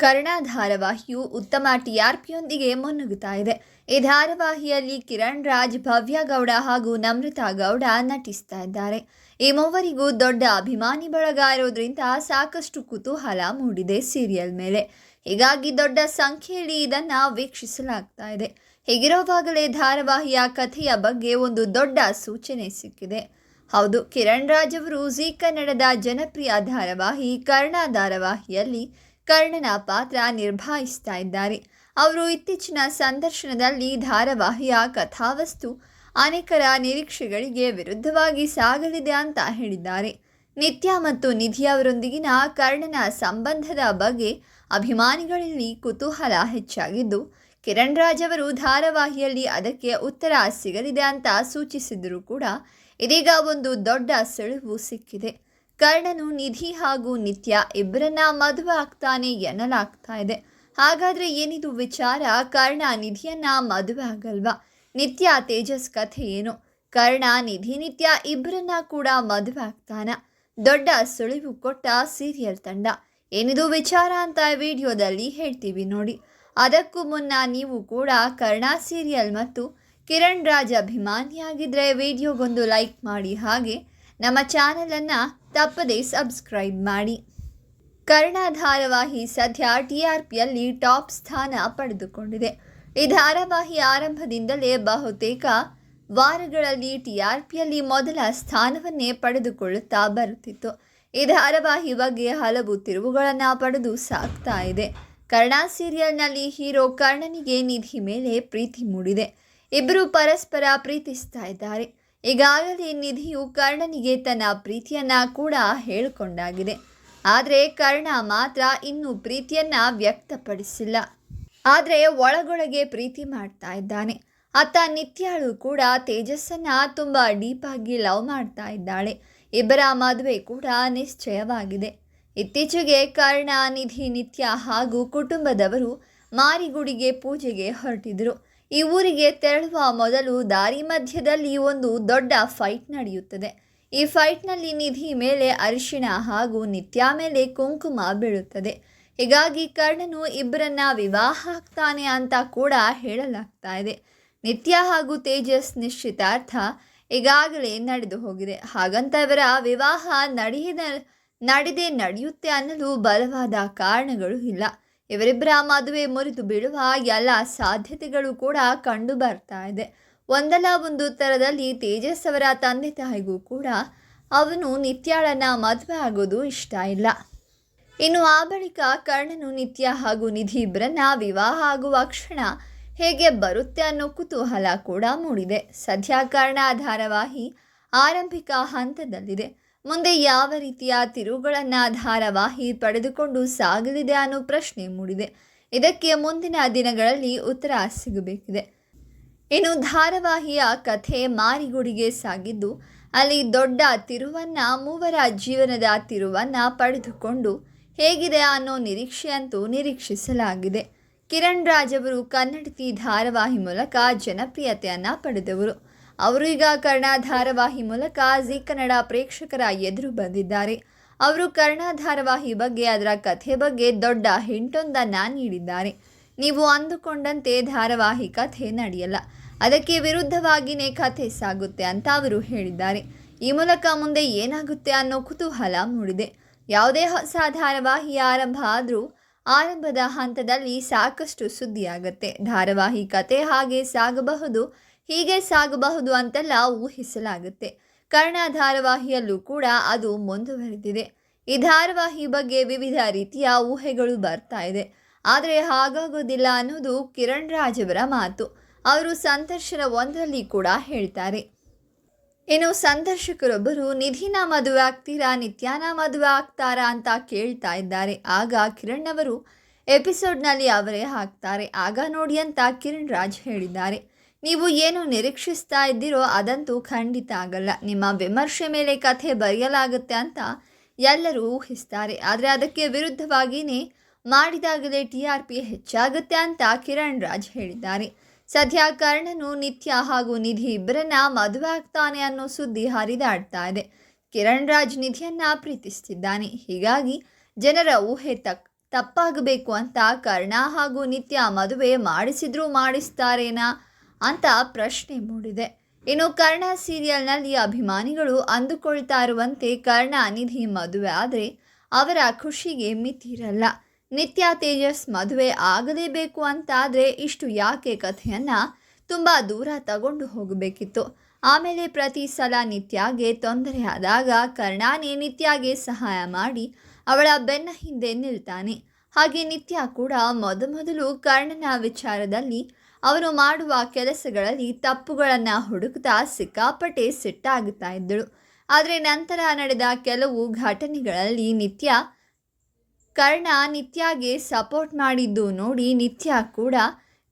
ಕರ್ಣ ಧಾರಾವಾಹಿಯು ಉತ್ತಮ ಟಿಆರ್ಪಿಯೊಂದಿಗೆ ಮುನ್ನುಗ್ಗುತ್ತಾ ಇದೆ. ಈ ಧಾರಾವಾಹಿಯಲ್ಲಿ ಕಿರಣ್ ರಾಜ್, ಭವ್ಯ ಗೌಡ ಹಾಗೂ ನಮ್ರತಾ ಗೌಡ ನಟಿಸ್ತಾ ಇದ್ದಾರೆ. ಈ ಮೂವರಿಗೂ ದೊಡ್ಡ ಅಭಿಮಾನಿ ಬಳಗ ಇರೋದ್ರಿಂದ ಸಾಕಷ್ಟು ಕುತೂಹಲ ಮೂಡಿದೆ ಸೀರಿಯಲ್ ಮೇಲೆ. ಹೀಗಾಗಿ ದೊಡ್ಡ ಸಂಖ್ಯೆಯಲ್ಲಿ ಇದನ್ನ ವೀಕ್ಷಿಸಲಾಗ್ತಾ ಇದೆ. ಹೀಗಿರುವಾಗಲೇ ಧಾರಾವಾಹಿಯ ಕಥೆಯ ಬಗ್ಗೆ ಒಂದು ದೊಡ್ಡ ಸೂಚನೆ ಸಿಕ್ಕಿದೆ. ಹೌದು, ಕಿರಣ್ ರಾಜ್ ಅವರು ಜಿ ಕನ್ನಡದ ಜನಪ್ರಿಯ ಧಾರಾವಾಹಿ ಕರ್ಣ ಧಾರಾವಾಹಿಯಲ್ಲಿ ಕರ್ಣನ ಪಾತ್ರ ನಿರ್ಭಾಯಿಸ್ತಾ ಇದ್ದಾರೆ. ಅವರು ಇತ್ತೀಚಿನ ಸಂದರ್ಶನದಲ್ಲಿ ಧಾರಾವಾಹಿಯ ಕಥಾವಸ್ತು ಅನೇಕರ ನಿರೀಕ್ಷೆಗಳಿಗೆ ವಿರುದ್ಧವಾಗಿ ಸಾಗಲಿದೆ ಅಂತ ಹೇಳಿದ್ದಾರೆ. ನಿತ್ಯ ಮತ್ತು ನಿಧಿ ಅವರೊಂದಿಗಿನ ಕರ್ಣನ ಸಂಬಂಧದ ಬಗ್ಗೆ ಅಭಿಮಾನಿಗಳಲ್ಲಿ ಕುತೂಹಲ ಹೆಚ್ಚಾಗಿದ್ದು, ಕಿರಣ್ ರಾಜ್ ಅವರು ಧಾರಾವಾಹಿಯಲ್ಲಿ ಅದಕ್ಕೆ ಉತ್ತರ ಸಿಗಲಿದೆ ಅಂತ ಸೂಚಿಸಿದರೂ ಕೂಡ ಇದೀಗ ಒಂದು ದೊಡ್ಡ ಸುಳಿವು ಸಿಕ್ಕಿದೆ. ಕರ್ಣನು ನಿಧಿ ಹಾಗೂ ನಿತ್ಯ ಇಬ್ಬರನ್ನ ಮದುವೆ ಆಗ್ತಾನೆ ಎನ್ನಲಾಗ್ತಾ ಇದೆ. ಹಾಗಾದ್ರೆ ಏನಿದು ವಿಚಾರ? ಕರ್ಣ ನಿಧಿಯನ್ನ ಮದುವೆ ಆಗಲ್ವಾ? ನಿತ್ಯ ತೇಜಸ್ ಕಥೆ ಏನು? ಕರ್ಣ, ನಿಧಿ, ನಿತ್ಯ ಇಬ್ಬರನ್ನ ಕೂಡ ಮದುವೆ ಆಗ್ತಾನ? ದೊಡ್ಡ ಸುಳಿವು ಕೊಟ್ಟ ಸೀರಿಯಲ್ ತಂಡ. ಏನಿದು ವಿಚಾರ ಅಂತ ವಿಡಿಯೋದಲ್ಲಿ ಹೇಳ್ತೀವಿ ನೋಡಿ. ಅದಕ್ಕೂ ಮುನ್ನ ನೀವು ಕೂಡ ಕರ್ಣ ಸೀರಿಯಲ್ ಮತ್ತು ಕಿರಣ್ ರಾಜ್ ಅಭಿಮಾನಿಯಾಗಿದ್ದರೆ ವಿಡಿಯೋಗೊಂದು ಲೈಕ್ ಮಾಡಿ ಹಾಗೆ ನಮ್ಮ ಚಾನಲನ್ನು ತಪ್ಪದೇ ಸಬ್ಸ್ಕ್ರೈಬ್ ಮಾಡಿ. ಕರ್ಣ ಧಾರಾವಾಹಿ ಸದ್ಯ ಟಿ ಆರ್ ಪಿಯಲ್ಲಿ ಟಾಪ್ ಸ್ಥಾನ ಪಡೆದುಕೊಂಡಿದೆ. ಈ ಧಾರಾವಾಹಿ ಆರಂಭದಿಂದಲೇ ಬಹುತೇಕ ವಾರಗಳಲ್ಲಿ ಟಿ ಆರ್ ಪಿಯಲ್ಲಿ ಮೊದಲ ಸ್ಥಾನವನ್ನೇ ಪಡೆದುಕೊಳ್ಳುತ್ತಾ ಬರುತ್ತಿತ್ತು. ಈ ಧಾರಾವಾಹಿ ಬಗ್ಗೆ ಹಲವು ತಿರುವುಗಳನ್ನು ಪಡೆದು ಸಾಕ್ತಾ ಇದೆ. ಕರ್ಣ ಸೀರಿಯಲ್ನಲ್ಲಿ ಹೀರೋ ಕರ್ಣನಿಗೆ ನಿಧಿ ಮೇಲೆ ಪ್ರೀತಿ ಮೂಡಿದೆ. ಇಬ್ಬರು ಪರಸ್ಪರ ಪ್ರೀತಿಸ್ತಾ ಇದ್ದಾರೆ. ಈಗಾಗಲೇ ನಿಧಿಯು ಕರ್ಣನಿಗೆ ತನ್ನ ಪ್ರೀತಿಯನ್ನ ಕೂಡ ಹೇಳಿಕೊಂಡಾಗಿದೆ. ಆದರೆ ಕರ್ಣ ಮಾತ್ರ ಇನ್ನೂ ಪ್ರೀತಿಯನ್ನ ವ್ಯಕ್ತಪಡಿಸಿಲ್ಲ. ಆದರೆ ಒಳಗೊಳಗೆ ಪ್ರೀತಿ ಮಾಡ್ತಾ ಇದ್ದಾನೆ. ಅತ್ತ ನಿತ್ಯಾಳು ಕೂಡ ತೇಜಸ್ಸನ್ನ ತುಂಬ ಡೀಪಾಗಿ ಲವ್ ಮಾಡ್ತಾ ಇದ್ದಾಳೆ. ಇಬ್ಬರ ಮದುವೆ ಕೂಡ ನಿಶ್ಚಯವಾಗಿದೆ. ಇತ್ತೀಚೆಗೆ ಕರ್ಣ, ನಿಧಿ, ನಿತ್ಯ ಹಾಗೂ ಕುಟುಂಬದವರು ಮಾರಿಗುಡಿಗೆ ಪೂಜೆಗೆ ಹೊರಟಿದ್ರು. ಈ ಊರಿಗೆ ತೆರಳುವ ಮೊದಲು ದಾರಿ ಮಧ್ಯದಲ್ಲಿ ಒಂದು ದೊಡ್ಡ ಫೈಟ್ ನಡೆಯುತ್ತದೆ. ಈ ಫೈಟ್ನಲ್ಲಿ ನಿಧಿ ಮೇಲೆ ಅರಿಶಿಣ ಹಾಗೂ ನಿತ್ಯ ಮೇಲೆ ಕುಂಕುಮ ಬೀಳುತ್ತದೆ. ಹೀಗಾಗಿ ಕರ್ಣನು ಇಬ್ಬರನ್ನ ವಿವಾಹ ಆಗ್ತಾನೆ ಅಂತ ಕೂಡ ಹೇಳಲಾಗ್ತಾ ಇದೆ. ನಿತ್ಯ ಹಾಗೂ ತೇಜಸ್ ನಿಶ್ಚಿತಾರ್ಥ ಈಗಾಗಲೇ ನಡೆದು ಹೋಗಿದೆ. ಹಾಗಂತ ಇವರ ವಿವಾಹ ನಡೆಯದ ನಡೆದೇ ನಡೆಯುತ್ತೆ ಅನ್ನಲು ಬಲವಾದ ಕಾರಣಗಳು ಇಲ್ಲ. ಇವರಿಬ್ಬರ ಮದುವೆ ಮುರಿದು ಬೀಳುವ ಎಲ್ಲ ಸಾಧ್ಯತೆಗಳು ಕೂಡ ಕಂಡು ಬರ್ತಾ ಇದೆ. ಒಂದಲ್ಲ ಒಂದು ಥರದಲ್ಲಿ ತೇಜಸ್ ಅವರ ತಂದೆ ತಾಯಿಗೂ ಕೂಡ ಅವನು ನಿತ್ಯಾಳನ ಮದುವೆ ಆಗೋದು ಇಷ್ಟ ಇಲ್ಲ. ಇನ್ನು ಆ ಬಳಿಕ ಕರ್ಣನು ನಿತ್ಯ ಹಾಗೂ ನಿಧಿ ಇಬ್ಬರನ್ನ ವಿವಾಹ ಆಗುವ ಕ್ಷಣ ಹೇಗೆ ಬರುತ್ತೆ ಅನ್ನೋ ಕುತೂಹಲ ಕೂಡ ಮೂಡಿದೆ. ಸದ್ಯ ಕರ್ಣ ಧಾರಾವಾಹಿ ಆರಂಭಿಕ ಹಂತದಲ್ಲಿದೆ. ಮುಂದೆ ಯಾವ ರೀತಿಯ ತಿರುಗಳನ್ನು ಧಾರಾವಾಹಿ ಪಡೆದುಕೊಂಡು ಸಾಗಲಿದೆ ಅನ್ನೋ ಪ್ರಶ್ನೆ ಮೂಡಿದೆ. ಇದಕ್ಕೆ ಮುಂದಿನ ದಿನಗಳಲ್ಲಿ ಉತ್ತರ ಸಿಗಬೇಕಿದೆ. ಇನ್ನು ಧಾರಾವಾಹಿಯ ಕಥೆ ಮಾರಿಗುಡಿಗೆ ಸಾಗಿದ್ದು, ಅಲ್ಲಿ ದೊಡ್ಡ ತಿರುವನ್ನ, ಮೂವರ ಜೀವನದ ತಿರುವನ್ನ ಪಡೆದುಕೊಂಡು ಹೇಗಿದೆ ಅನ್ನೋ ನಿರೀಕ್ಷೆಯಂತೂ ನಿರೀಕ್ಷಿಸಲಾಗಿದೆ. ಕಿರಣ್ ರಾಜ್ ಅವರು ಕನ್ನಡತಿ ಧಾರಾವಾಹಿ ಮೂಲಕ ಜನಪ್ರಿಯತೆಯನ್ನ ಪಡೆದವರು. ಅವರು ಈಗ ಕರ್ಣ ಧಾರಾವಾಹಿ ಮೂಲಕ ಜಿ ಕನ್ನಡ ಪ್ರೇಕ್ಷಕರ ಎದುರು ಬಂದಿದ್ದಾರೆ. ಅವರು ಕರ್ಣ ಧಾರಾವಾಹಿ ಬಗ್ಗೆ, ಅದರ ಕಥೆ ಬಗ್ಗೆ ದೊಡ್ಡ ಹಿಂಟೊಂದನ್ನು ನೀಡಿದ್ದಾರೆ. ನೀವು ಅಂದುಕೊಂಡಂತೆ ಧಾರಾವಾಹಿ ಕಥೆ ನಡೆಯಲ್ಲ. ಅದಕ್ಕೆ ವಿರುದ್ಧವಾಗಿಯೇ ಕಥೆ ಸಾಗುತ್ತೆ ಅಂತ ಅವರು ಹೇಳಿದ್ದಾರೆ. ಈ ಮೂಲಕ ಮುಂದೆ ಏನಾಗುತ್ತೆ ಅನ್ನೋ ಕುತೂಹಲ ಮೂಡಿದೆ. ಯಾವುದೇ ಹೊಸ ಧಾರಾವಾಹಿ ಆರಂಭ ಆದರೂ ಆರಂಭದ ಹಂತದಲ್ಲಿ ಸಾಕಷ್ಟು ಸುದ್ದಿಯಾಗುತ್ತೆ. ಧಾರಾವಾಹಿ ಕತೆ ಹಾಗೆ ಸಾಗಬಹುದು ಹೀಗೆ ಸಾಗಬಹುದು ಅಂತೆಲ್ಲ ಊಹಿಸಲಾಗುತ್ತೆ. ಕರ್ಣ ಧಾರಾವಾಹಿಯಲ್ಲೂ ಕೂಡ ಅದು ಮುಂದುವರೆದಿದೆ. ಈ ಧಾರಾವಾಹಿ ಬಗ್ಗೆ ವಿವಿಧ ರೀತಿಯ ಊಹೆಗಳು ಬರ್ತಾ ಇದೆ. ಆದರೆ ಹಾಗಾಗೋದಿಲ್ಲ ಅನ್ನೋದು ಕಿರಣ್ ರಾಜ್ ಅವರ ಮಾತು. ಅವರು ಸಂದರ್ಶನ ಒಂದರಲ್ಲಿ ಕೂಡ ಹೇಳ್ತಾರೆ. ಇನ್ನು ಸಂದರ್ಶಕರೊಬ್ಬರು ನಿಧಿನ ಮದುವೆ ಆಗ್ತೀರಾ, ನಿತ್ಯಾನ ಮದುವೆ ಆಗ್ತಾರಾ ಅಂತ ಕೇಳ್ತಾ ಇದ್ದಾರೆ. ಆಗ ಕಿರಣ್ ಅವರು ಎಪಿಸೋಡ್ನಲ್ಲಿ ಅವರೇ ಹಾಕ್ತಾರೆ. ಆಗ ನೋಡಿ ಅಂತ ಕಿರಣ್ ರಾಜ್ ಹೇಳಿದ್ದಾರೆ. ನೀವು ಏನು ನಿರೀಕ್ಷಿಸ್ತಾ ಇದ್ದೀರೋ ಅದಂತೂ ಖಂಡಿತ ಆಗಲ್ಲ. ನಿಮ್ಮ ವಿಮರ್ಶೆ ಮೇಲೆ ಕಥೆ ಬರೆಯಲಾಗುತ್ತೆ ಅಂತ ಎಲ್ಲರೂ ಊಹಿಸ್ತಾರೆ. ಆದರೆ ಅದಕ್ಕೆ ವಿರುದ್ಧವಾಗಿಯೇ ಮಾಡಿದಾಗಲೇ ಟಿ ಆರ್ ಪಿ ಹೆಚ್ಚಾಗುತ್ತೆ ಅಂತ ಕಿರಣ್ ರಾಜ್ ಹೇಳಿದ್ದಾರೆ. ಸದ್ಯ ಕರ್ಣನು ನಿತ್ಯ ಹಾಗೂ ನಿಧಿ ಇಬ್ಬರನ್ನ ಮದುವೆ ಆಗ್ತಾನೆ ಅನ್ನೋ ಸುದ್ದಿ ಹರಿದಾಡ್ತಾ ಇದೆ. ಕಿರಣ್ ರಾಜ್ ನಿಧಿಯನ್ನ ಪ್ರೀತಿಸ್ತಿದ್ದಾನೆ. ಹೀಗಾಗಿ ಜನರ ಊಹೆ ತಕ್, ತಪ್ಪಾಗಬೇಕು ಅಂತ ಕರ್ಣ ಹಾಗೂ ನಿತ್ಯ ಮದುವೆ ಮಾಡಿಸಿದ್ರೂ ಮಾಡಿಸ್ತಾರೇನಾ? ಅಂತ ಪ್ರಶ್ನೆ ಮೂಡಿದೆ. ಇನ್ನು ಕರ್ಣ ಸೀರಿಯಲ್ನಲ್ಲಿ ಅಭಿಮಾನಿಗಳು ಅಂದುಕೊಳ್ತಾ ಇರುವಂತೆ ಕರ್ಣ, ನಿಧಿ ಮದುವೆ ಆದರೆ ಅವರ ಖುಷಿಗೆ ಮಿತಿರಲ್ಲ ನಿತ್ಯ ತೇಜಸ್ ಮದುವೆ ಆಗಲೇಬೇಕು ಅಂತಾದರೆ ಇಷ್ಟು ಯಾಕೆ ಕಥೆಯನ್ನು ತುಂಬ ದೂರ ತಗೊಂಡು ಹೋಗಬೇಕಿತ್ತು. ಆಮೇಲೆ ಪ್ರತಿ ಸಲ ನಿತ್ಯಾಗೆ ತೊಂದರೆ ಆದಾಗ ಕರ್ಣಾನೇ ನಿತ್ಯಾಗೆ ಸಹಾಯ ಮಾಡಿ ಅವಳ ಬೆನ್ನ ಹಿಂದೆ ನಿಲ್ತಾನೆ. ಹಾಗೆ ನಿತ್ಯ ಕೂಡ ಮೊದಮೊದಲು ಕರ್ಣನ ವಿಚಾರದಲ್ಲಿ ಅವರು ಮಾಡುವ ಕೆಲಸಗಳಲ್ಲಿ ತಪ್ಪುಗಳನ್ನು ಹುಡುಕ್ತಾ ಸಿಕ್ಕಾಪಟ್ಟೆ ಸಿಟ್ಟಾಗುತ್ತಾ ಇದ್ದಳು. ಆದರೆ ನಂತರ ನಡೆದ ಕೆಲವು ಘಟನೆಗಳಲ್ಲಿ ನಿತ್ಯ, ಕರ್ಣ ನಿತ್ಯಾಗೆ ಸಪೋರ್ಟ್ ಮಾಡಿದ್ದು ನೋಡಿ ನಿತ್ಯ ಕೂಡ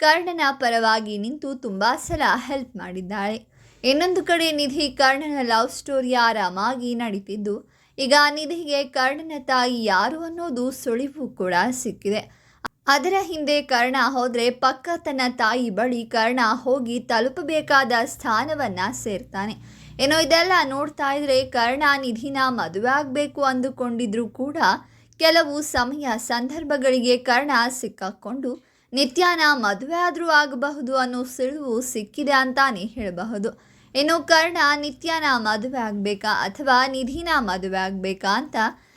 ಕರ್ಣನ ಪರವಾಗಿ ನಿಂತು ತುಂಬ ಸಲ ಹೆಲ್ಪ್ ಮಾಡಿದ್ದಾಳೆ. ಇನ್ನೊಂದು ಕಡೆ ನಿಧಿ ಕರ್ಣನ ಲವ್ ಸ್ಟೋರಿ ಆರಾಮಾಗಿ ನಡೀತಿದ್ದು. ಈಗ ನಿಧಿಗೆ ಕರ್ಣನ ತಾಯಿ ಯಾರು ಅನ್ನೋದು ಸುಳಿವು ಕೂಡ ಸಿಕ್ಕಿದೆ. ಅದರ ಹಿಂದೆ ಕರ್ಣ ಹೋದರೆ ಪಕ್ಕ ತನ್ನ ತಾಯಿ ಬಳಿ ಕರ್ಣ ಹೋಗಿ ತಲುಪಬೇಕಾದ ಸ್ಥಾನವನ್ನು ಸೇರ್ತಾನೆ. ಏನೋ ಇದೆಲ್ಲ ನೋಡ್ತಾ ಇದ್ರೆ ಕರ್ಣ ನಿಧಿನ ಮದುವೆ ಆಗಬೇಕು ಅಂದುಕೊಂಡಿದ್ರು ಕೂಡ ಕೆಲವು ಸಮಯ ಸಂದರ್ಭಗಳಿಗೆ ಕರ್ಣ ಸಿಕ್ಕಾಕೊಂಡು, ನಿತ್ಯಾನ ಮದುವೆ ಆದರೂ ಆಗಬಹುದು ಅನ್ನೋ ಸುಳಿವು ಸಿಕ್ಕಿದೆ ಅಂತಾನೆ ಹೇಳಬಹುದು. ಇನ್ನು ಕರ್ಣ ನಿತ್ಯಾನ ಮದುವೆ ಆಗಬೇಕಾ ಅಥವಾ ನಿಧಿನ ಮದುವೆ ಆಗಬೇಕಾ ಅಂತ